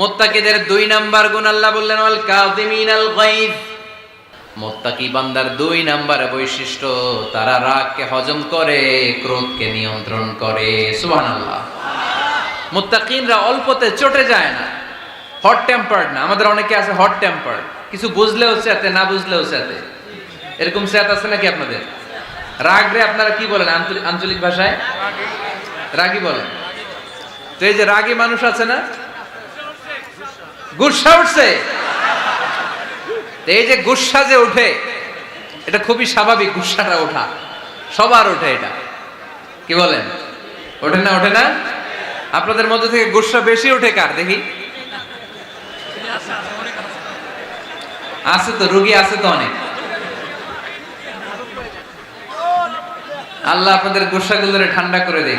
মোত্তাকিদের দুই নাম্বার গুণ আল্লাহ বললেন, ওয়াল কাযিমিনাল গায়ব। মোত্তাকি বান্দার দুই নাম্বার বৈশিষ্ট্য, তারা রাগকে হজম করে, ক্রোধকে নিয়ন্ত্রণ করে। সুবহানাল্লাহ। মোত্তাকিনরা অল্পতে চটে যায় না হট টেম্পার্ড না। আমাদের অনেকে আছে হট টেম্পার্ড কিছু বুঝলেও চেতে না বুঝলেও চেতে এরকম চেত আছে নাকি আপনাদের? রাগ রে আপনারা কি বলেন আঞ্চলিক ভাষায়? রাগী বলেন। তো এই যে রাগী মানুষ আছে না গুসা উঠছে। এই যে গুসা যে ওঠে এটা খুবই স্বাভাবিক গুসাটা ওঠা। সবার ওঠে এটা। কি বলেন? ওঠে না ওঠে না? আপনাদের মধ্যে থেকে গুসা বেশি ওঠে কার? দেখি। আছে তো, রুগী আছে তো অনেক। আল্লাহ আপনাদের গুসাগুলোরে ঠান্ডা করে দেখ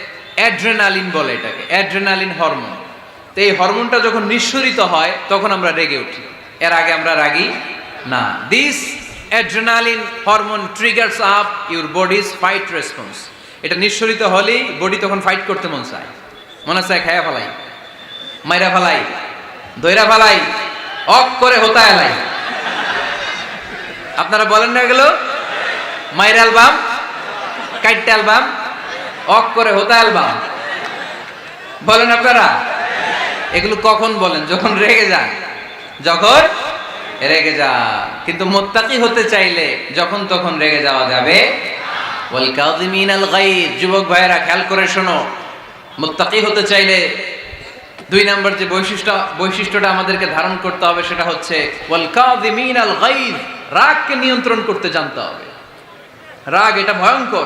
অ্যাড্রেনালিন বলে এটাকে, অ্যাড্রেনালিন হরমোন। তো এই হরমোনটা যখন নিঃসরিত হয়, তখন আমরা রেগে উঠি। এর আগে আমরা রাগি না। This adrenaline hormone triggers up your body's fight response এটা নিঃসরিত হলেই বডি তখন ফাইট করতে মন চায়। মনে চায় খায়া ফেলাই। মাইরা ফেলাই। দইরা ফেলাই। অক করে হোতা এলাই আপনারা বলেন না এগুলো? মাইর অ্যালবাম? Kite album? অক করে হোতা অ্যালবাম বলেন আপনারা? এগুলো কখন বলেন? যখন রেগে যান। যখন রেগে যা কিন্তু মোত্তাকি হতে চাইলে যখন তখন রেগে যাওয়া যাবে যুবক ভাইয়েরা, খেয়াল করে শোনো। মোত্তাকি হতে চাইলে দুই নম্বর যে বৈশিষ্ট্য, বৈশিষ্ট্যটা আমাদেরকে ধারণ করতে হবে সেটা হচ্ছে রাগকে নিয়ন্ত্রণ করতে জানতে হবে। রাগ এটা ভয়ঙ্কর।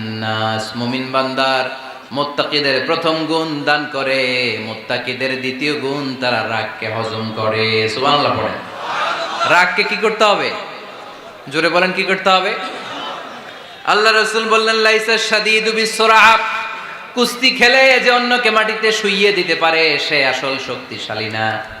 মুমিন বান্দার মুত্তাকিদের প্রথম গুণ দান করে, মুত্তাকিদের দ্বিতীয় গুণ তারা রাগকে হজম করে। সুবহানাল্লাহ পড়েন। রাগকে কি করতে হবে? জোরে বলেন, কি করতে হবে? আল্লাহ রসুল বললেন, লাইসা শাদিদু বিসরাআ কুস্তি খেলে যে অন্যকে মাটিতে শুইয়ে দিতে পারে, সে আসল শক্তিশালী না।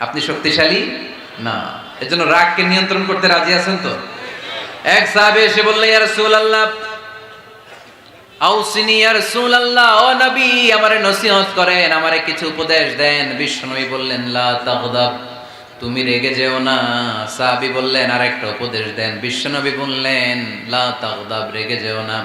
আপনি শক্তিশালী? না। এজন্য রাগকে নিয়ন্ত্রণ করতে রাজি আছেন তো? এক সাহাবে এসে বললে, ইয়া আউসিনি, ইয়া ও নবী, আমারে নসিহত করেন, আমারে কিছু উপদেশ দেন। বিশ্বনবী বললেন, লা তাগদাব, তুমি রেগে যেও না। সাহাবী বললেন, আরেকটা উপদেশ দেন। বিশ্বনবী বললেন, লা তাগদাব, রেগে যেও না।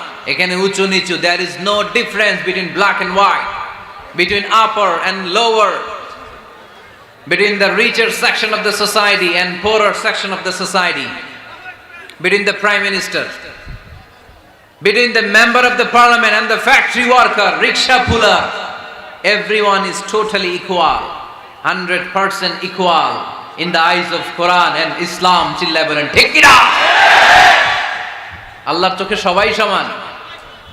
এখানে উঁচু নিচু there is no difference between black and white between upper and lower between the richer section of the society and poorer section of the society, between the prime minister, between the member of the parliament and the factory worker, rickshaw puller, everyone is totally equal, 100% equal in the eyes of Quran and Islam. চিল্লায় বলেন ঠিক কিনা আল্লাহর চোখে সবাই সমান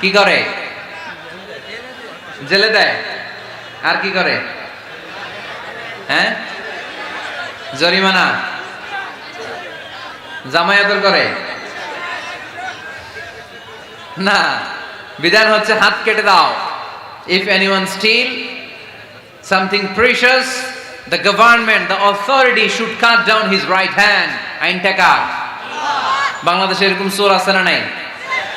কি করে? জেলে দেয়। আর কি করে? হ্যাঁ? জরিমানা। জামায়াতর করে। না, বিধান হচ্ছে হাত কেটে দাও। If anyone steal something precious the government the authority should cut down his right hand আইনটা কার বাংলাদেশে এরকম চোর আছে না নাই?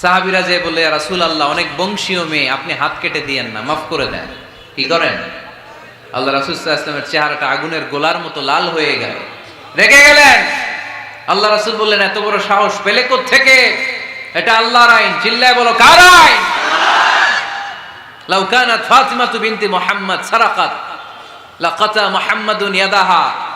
সাহাবিরা যে বলে রাসুল আল্লাহ অনেক বংশীয় মেয়ে, আপনি হাত কেটে দিয়েন না, মাফ করে দেন। কি করেন? আল্লাহ রাসুল চেহারাটা আগুনের গোলার মতো লাল হয়ে গেল। রেগে গেলেন। আল্লাহ রাসুল বললেন, এত বড় সাহস পেলে থেকে এটা আল্লাহর আইন। চিল্লায় বলো, কার আইন? লাউ কানাত ফাতিমাতু বিনতি মুহাম্মদ সারাকাত। লাকাতা মুহাম্মাদুন ইয়াদাহা।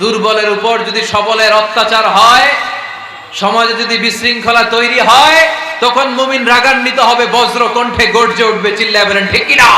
দুর্বলের উপর যদি সবলের অত্যাচার হয়, সমাজে যদি বিশৃঙ্খলা তৈরি হয়, তখন মুমিন রাগান্বিত হবে বজ্র কণ্ঠে গর্জে উঠবে চিল্লাবেন ঠিক কিনা?